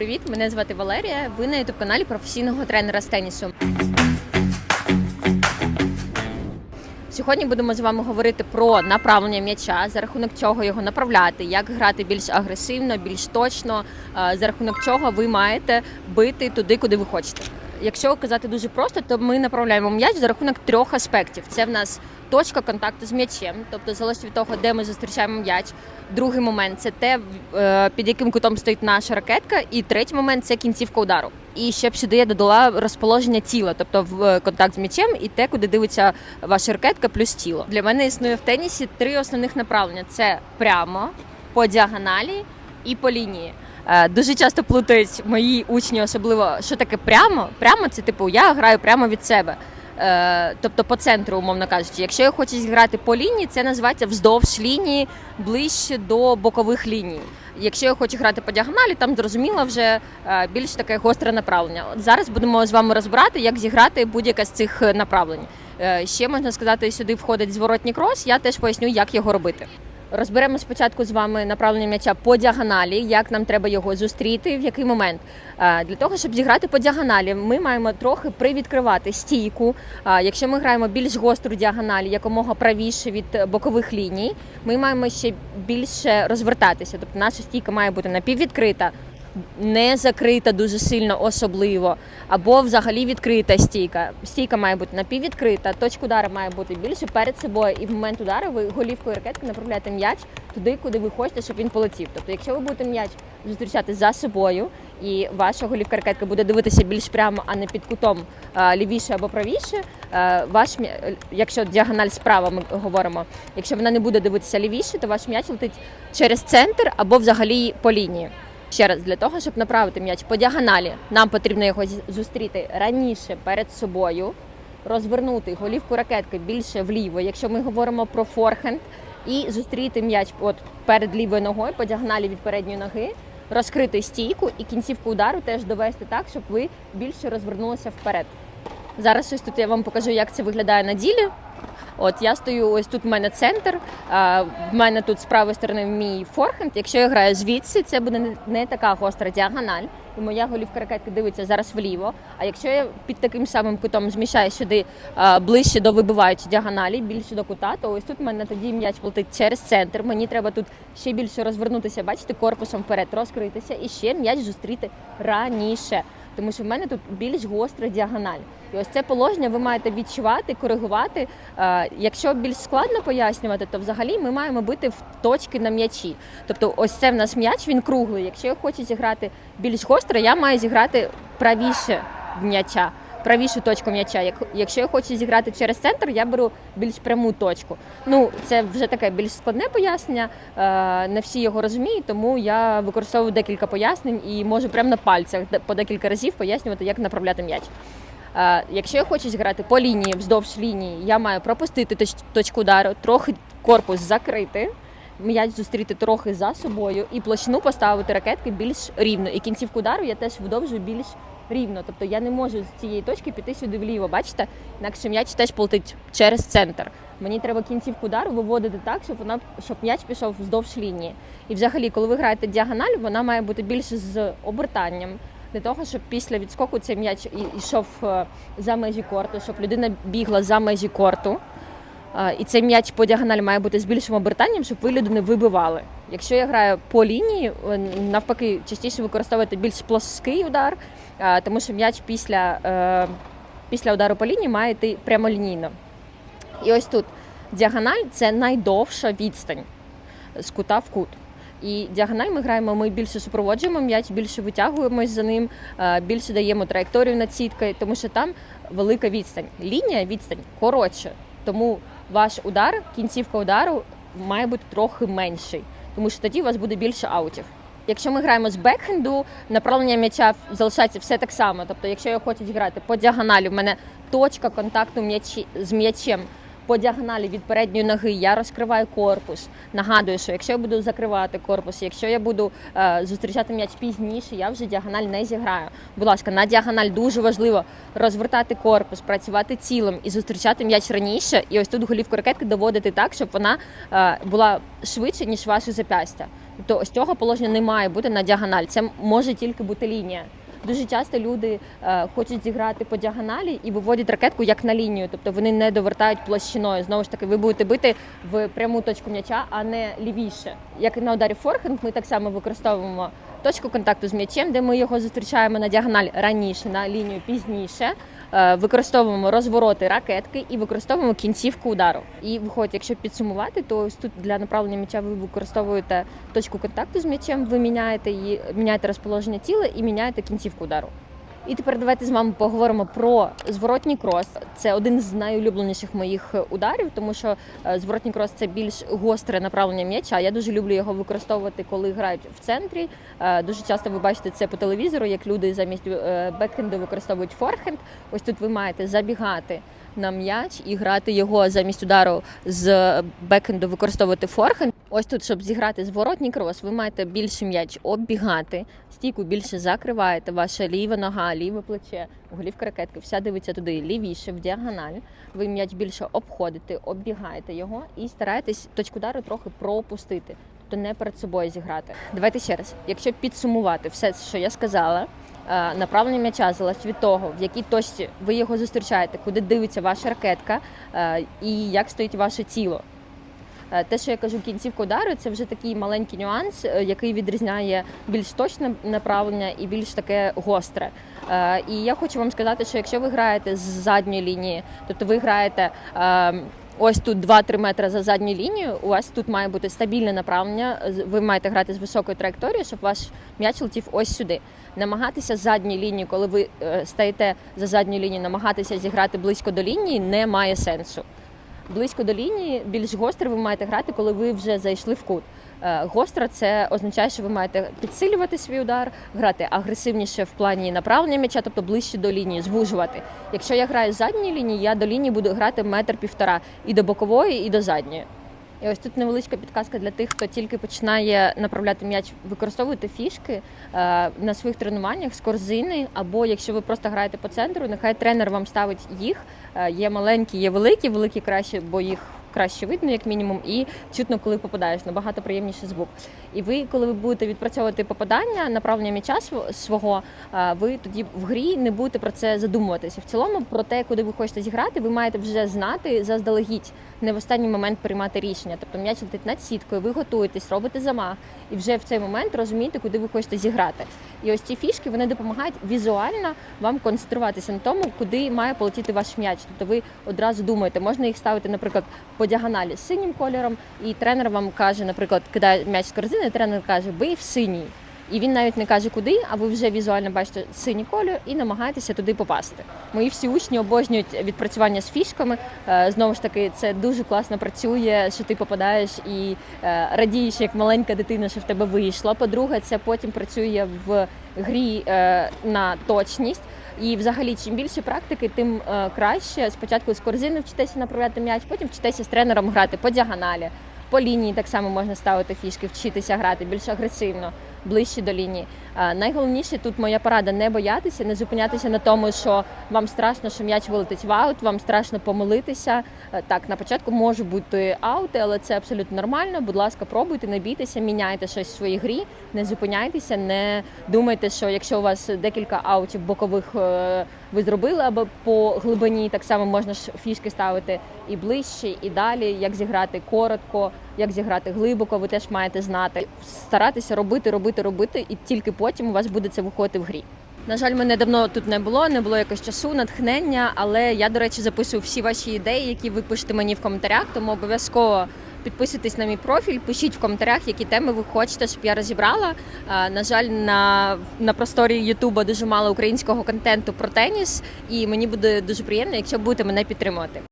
Привіт, мене звати Валерія. Ви на youtube каналі професійного тренера з тенісу. Сьогодні будемо з вами говорити про направлення м'яча, за рахунок чого його направляти, як грати більш агресивно, більш точно, е, за рахунок чого ви маєте бити туди, куди ви хочете. Якщо казати дуже просто, то ми направляємо м'яч за рахунок трьох аспектів. Це в нас точка контакту з м'ячем, тобто залежить від того, де ми зустрічаємо м'яч. Другий момент це те, е, під яким кутом стоїть наша ракетка. І третій момент це кінцівка удару. І ще б сюди я додала розположення тіла, тобто в е, контакт з м'ячем і те, куди дивиться ваша ракетка, плюс тіло. Для мене існує в тенісі три основних направлення: це прямо, по діагоналі і по лінії. Е, Дуже часто плутають мої учні, особливо що таке прямо. Прямо це типу я граю прямо від себе. Е, Тобто по центру, умовно кажучи, якщо я хочу зіграти по лінії, це називається вздовж лінії ближче до бокових ліній. Якщо я хочу грати по діагоналі, там зрозуміло вже е, більш таке гостре направлення. От зараз будемо з вами розбирати, як зіграти будь-яке з цих направлень. Ще можна сказати, сюди входить зворотній крос. Я теж поясню, як його робити. Розберемо спочатку з вами направлення м'яча по діагоналі, як нам треба його зустріти, в який момент. Е, Для того, щоб зіграти по діагоналі, ми маємо трохи привідкривати стійку. Е, Якщо ми граємо більш гостру діагоналі, якомога правіше від бокових ліній, ми маємо ще більше розвертатися. Тобто наша стійка має бути напіввідкрита, не закрита дуже сильно, особливо, або взагалі відкрита стійка. Стійка має бути напіввідкрита, точка удару має бути більше перед собою, і в момент удару ви голівкою ракетки направляєте м'яч туди, куди ви хочете, щоб він полетів. Тобто, якщо ви будете м'яч зустрічати за собою, і ваша голівка ракетка буде дивитися більш прямо, а не під кутом лівіше або правіше, е, ваш якщо діагональ справа ми говоримо, якщо вона не буде дивитися лівіше, то ваш м'яч летить через центр або взагалі по лінії. Ще раз, для того, щоб направити м'яч по діагоналі, нам потрібно його зустріти раніше перед собою, розвернути голівку ракетки більше вліво, якщо ми говоримо про форхенд, і зустріти м'яч от перед лівою ногою по діагоналі від передньої ноги, розкрити стійку і кінцівку удару теж довести так, щоб ви більше розвернулися вперед. Зараз ось тут я вам покажу, як це виглядає на ділі. От я стою, ось тут в мене центр. А, в мене тут з правої сторони мій форхенд. Якщо я граю звідси, це буде не, така гостра діагональ. І моя голівка ракетки дивиться зараз вліво. А якщо я під таким самим кутом зміщаю сюди а, ближче до вибиваючої діагоналі, більше до кута, то ось тут в мене тоді м'яч летить через центр. Мені треба тут ще більше розвернутися, бачите, корпусом вперед, розкритися і ще м'яч зустріти раніше. Тому що в мене тут більш гостра діагональ. І ось це положення ви маєте відчувати, коригувати. Е, Якщо більш складно пояснювати, то взагалі ми маємо бити в точки на м'ячі. Тобто, ось це в нас м'яч, він круглий. Якщо я хочу зіграти більш гостро, я маю зіграти правіше м'яча, правішу точку м'яча. Як- Якщо я хочу зіграти через центр, я беру більш пряму точку. Ну, це вже таке більш складне пояснення. е, Не всі його розуміють, тому я використовую декілька пояснень і можу прямо на пальцях по декілька разів пояснювати, як направляти м'яч. Е, Якщо я хочу зіграти по лінії, вздовж лінії, я маю пропустити точ- точку удару, трохи корпус закрити, м'яч зустріти трохи за собою і площину поставити ракетки більш рівно. І кінцівку удару я теж видовжую більш рівно. Тобто я не можу з цієї точки піти сюди вліво. Бачите? Інакше м'яч теж полетить через центр. Мені треба кінцівку удару виводити так, щоб вона щоб м'яч пішов вздовж лінії. І взагалі, коли ви граєте діагональ, вона має бути більше з обертанням. Для того, щоб після відскоку цей м'яч йшов е, за межі корту, щоб людина бігла за межі корту. І цей м'яч по діагоналі має бути з більшим обертанням, щоб ви людини вибивали. Якщо я граю по лінії, е, навпаки, частіше використовувати більш плоский удар, тому що м'яч після, е, після удару по лінії має йти прямолінійно. І ось тут діагональ це найдовша відстань з кута в кут. І діагональ ми граємо, ми більше супроводжуємо м'яч, більше витягуємось за ним, е, більше даємо траєкторію над сіткою, тому що там велика відстань. Лінія відстань коротша. Тому ваш удар, кінцівка удару має бути трохи менший, тому що тоді у вас буде більше аутів. Якщо ми граємо з бекхенду, направлення м'яча залишається все так само. Тобто, якщо я хочу грати по діагоналі, в мене точка контакту з м'ячем по діагоналі від передньої ноги я розкриваю корпус. Нагадую, що якщо я буду закривати корпус, якщо я буду е, зустрічати м'яч пізніше, я вже діагональ не зіграю. Будь ласка, на діагональ дуже важливо розвертати корпус, працювати цілим і зустрічати м'яч раніше. І ось тут голівку ракетки доводити так, щоб вона е, була швидше ніж ваше запястя. Тобто ось цього положення не має бути на діагональ. Це може тільки бути лінія. Дуже часто люди е, хочуть зіграти по діагоналі і виводять ракетку як на лінію, тобто вони не довертають площиною. Знову ж таки, ви будете бити в пряму точку м'яча, а не лівіше. Як і на ударі форхенд, ми так само використовуємо точку контакту з м'ячем, де ми його зустрічаємо на діагональ раніше, на лінію пізніше. Е, Використовуємо розвороти ракетки і використовуємо кінцівку удару. І виходить, якщо підсумувати, то ось тут для направлення м'яча ви використовуєте точку контакту з м'ячем, ви міняєте її, міняєте розположення тіла і міняєте кінцівку удару. І тепер давайте з вами поговоримо про зворотній крос. Це один з найулюбленіших моїх ударів, тому що е, зворотній крос це більш гостре направлення м'яча. Я дуже люблю його використовувати, коли грають в центрі. Е, Дуже часто ви бачите це по телевізору, як люди замість е, бекхенду використовують форхенд. Ось тут ви маєте забігати на м'яч і грати його замість удару з бекенду використовувати форхенд. Ось тут, щоб зіграти зворотній крос, ви маєте більше м'яч оббігати, стійку більше закриваєте, ваша ліва нога, ліве плече, голівка ракетки, вся дивиться туди лівіше, в діагональ. Ви м'яч більше обходите, оббігаєте його і стараєтесь точку удару трохи пропустити. Тобто не перед собою зіграти. Давайте ще раз. Якщо підсумувати все, що я сказала, направлення м'яча залежить від того, в якій точці ви його зустрічаєте, куди дивиться ваша ракетка е, і як стоїть ваше тіло. Е, Те, що я кажу, кінцівка удару, це вже такий маленький нюанс, е, який відрізняє більш точне направлення і більш таке гостре. Е, І я хочу вам сказати, що якщо ви граєте з задньої лінії, тобто ви граєте. Ось тут 2-3 метри за задню лінію. У вас тут має бути стабільне направлення. Ви маєте грати з високою траєкторією, щоб ваш м'яч летів ось сюди. Намагатися задні лінії, коли ви е, стаєте за задню лінію, намагатися зіграти близько до лінії не має сенсу. Близько до лінії більш гостро ви маєте грати, коли ви вже зайшли в кут. Е, Гостро це означає, що ви маєте підсилювати свій удар, грати агресивніше в плані направлення м'яча, тобто ближче до лінії, звужувати. Якщо я граю з задньої лінії, я до лінії буду грати метр півтора і до бокової, і до задньої. І ось тут невеличка підказка для тих, хто тільки починає направляти м'яч. Використовуйте фішки е, на своїх тренуваннях з корзини, або якщо ви просто граєте по центру, нехай тренер вам ставить їх. Е, є маленькі, є великі, великі краще, бо їх краще видно, як мінімум, і чутно, коли попадаєш, набагато приємніший звук. І ви, коли ви будете відпрацьовувати попадання, направлення м'яча св- свого, ви тоді в грі не будете про це задумуватися. В цілому, про те, куди ви хочете зіграти, ви маєте вже знати заздалегідь, не в останній момент приймати рішення. Тобто м'яч летить над сіткою, ви готуєтесь, робите замах, і вже в цей момент розумієте, куди ви хочете зіграти. І ось ці фішки вони допомагають візуально вам концентруватися на тому, куди має полетіти ваш м'яч. Тобто ви одразу думаєте, можна їх ставити, наприклад, по діагоналі синім кольором, і тренер вам каже, наприклад, кидає м'яч з корзини, і тренер каже, бий в синій. І він навіть не каже куди, а ви вже візуально бачите синій кольор і намагаєтеся туди попасти. Мої всі учні обожнюють відпрацювання з фішками. Е, Знову ж таки, це дуже класно працює, що ти попадаєш і е, радієш як маленька дитина, що в тебе вийшло. По-друге, це потім працює в грі е, на точність. І взагалі, чим більше практики, тим е, краще. Спочатку з корзини вчитеся направляти м'яч, потім вчитеся з тренером грати по діагоналі. По лінії так само можна ставити фішки, вчитися грати більш агресивно, ближче до лінії. Найголовніше тут моя порада не боятися, не зупинятися на тому, що вам страшно, що м'яч вилетить в аут, вам страшно помилитися. Так, на початку може бути аути, але це абсолютно нормально. Будь ласка, пробуйте, не бійтеся, міняйте щось в своїй грі, не зупиняйтеся, не думайте, що якщо у вас декілька аутів бокових е, ви зробили або по глибині, так само можна ж фішки ставити і ближче, і далі, як зіграти коротко, як зіграти глибоко, ви теж маєте знати. Старатися робити, робити, робити, і тільки потім у вас буде це виходити в грі. На жаль, мене давно тут не було, не було якось часу, натхнення, але я, до речі, записую всі ваші ідеї, які ви пишете мені в коментарях, тому обов'язково. Підписуйтесь на мій профіль, пишіть в коментарях, які теми ви хочете, щоб я розібрала. На жаль, на, на просторі Ютуба дуже мало українського контенту про теніс, і мені буде дуже приємно, якщо будете мене підтримувати.